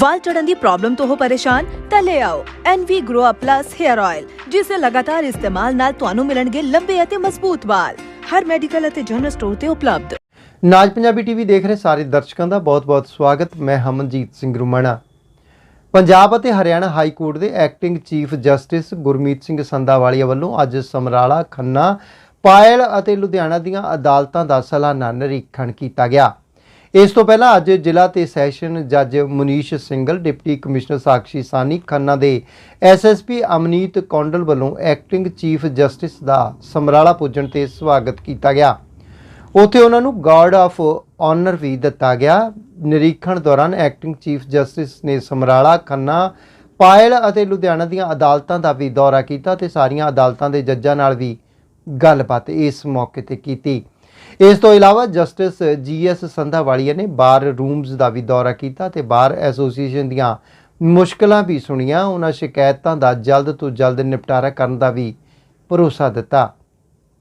ਵਾਲ ਝੜਨ ਦੀ problem ਤੋਂ ਹੋ ਪਰੇਸ਼ਾਨ, ਤਾਂ ਲੈ ਆਓ NV Grow Up Plus Hair Oil ਜਿਸ ਦੇ ਲਗਾਤਾਰ ਇਸਤੇਮਾਲ ਨਾਲ ਤੁਹਾਨੂੰ ਮਿਲਣਗੇ ਲੰਬੇ ਅਤੇ ਮਜ਼ਬੂਤ ਵਾਲ। ਹਰ ਮੈਡੀਕਲ ਅਤੇ ਜਨਰਲ ਸਟੋਰ ਤੇ ਉਪਲਬਧ। ਨਾਜ ਪੰਜਾਬੀ ਟੀਵੀ ਦੇਖ ਰਹੇ ਸਾਰੇ ਦਰਸ਼ਕਾਂ ਦਾ ਬਹੁਤ-ਬਹੁਤ ਸਵਾਗਤ। ਮੈਂ ਹਮਨਜੀਤ ਸਿੰਘ ਰੁਮਾਣਾ। ਪੰਜਾਬ ਅਤੇ ਹਰਿਆਣਾ ਹਾਈ ਕੋਰਟ ਦੇ acting chief justice Gurmeet Singh Sandhawalia ਵੱਲੋਂ ਅੱਜ ਸਮਰਾਲਾ, ਖੰਨਾ, ਪਾਇਲ ਅਤੇ ਲੁਧਿਆਣਾ ਦੀਆਂ ਅਦਾਲਤਾਂ ਦਾ ਸਾਲਾਨਾ ਨਿਰੀਖਣ ਕੀਤਾ ਗਿਆ। ਇਸ ਤੋਂ ਪਹਿਲਾਂ ਅੱਜ ਜ਼ਿਲ੍ਹਾ ਤੇ ਸੈਸ਼ਨ ਜੱਜ ਮੁਨੀਸ਼ ਸਿੰਗਲ, ਡਿਪਟੀ ਕਮਿਸ਼ਨਰ ਸਾਕਸ਼ੀ ਸਾਨੀ ਖੰਨਾ ਦੇ ਐਸਐਸਪੀ ਅਮਨੀਤ ਕੌਂਡਲ ਵੱਲੋਂ ਐਕਟਿੰਗ ਚੀਫ ਜਸਟਿਸ ਦਾ ਸਮਰਾਲਾ ਪੁੱਜਣ ਤੇ ਸਵਾਗਤ ਕੀਤਾ ਗਿਆ। ਉੱਥੇ ਉਹਨਾਂ ਨੂੰ ਗਾਰਡ ਆਫ ਆਨਰ ਵੀ ਦਿੱਤਾ ਗਿਆ। ਨਿਰੀਖਣ ਦੌਰਾਨ ਐਕਟਿੰਗ ਚੀਫ ਜਸਟਿਸ ਨੇ ਸਮਰਾਲਾ, ਖੰਨਾ, ਪਾਇਲ ਅਤੇ ਲੁਧਿਆਣਾ ਦੀਆਂ ਅਦਾਲਤਾਂ ਦਾ ਵੀ ਦੌਰਾ ਕੀਤਾ ਤੇ ਸਾਰੀਆਂ ਅਦਾਲਤਾਂ ਦੇ ਜੱਜਾਂ ਨਾਲ ਵੀ ਗੱਲਬਾਤ ਇਸ ਮੌਕੇ ਤੇ ਕੀਤੀ। ਇਸ ਤੋਂ ਇਲਾਵਾ ਜਸਟਿਸ ਜੀਐਸ ਸੰਧਾਵਾਲੀਆ ਨੇ ਬਾਰ ਰੂਮਸ ਦਾ ਵੀ ਦੌਰਾ ਕੀਤਾ ਤੇ ਬਾਰ ਐਸੋਸੀਏਸ਼ਨ ਦੀਆਂ ਮੁਸ਼ਕਲਾਂ ਵੀ ਸੁਣੀਆਂ। ਉਹਨਾਂ ਸ਼ਿਕਾਇਤਾਂ ਦਾ ਜਲਦ ਤੋਂ ਜਲਦ ਨਿਪਟਾਰਾ ਕਰਨ ਦਾ ਵੀ ਭਰੋਸਾ ਦਿੱਤਾ।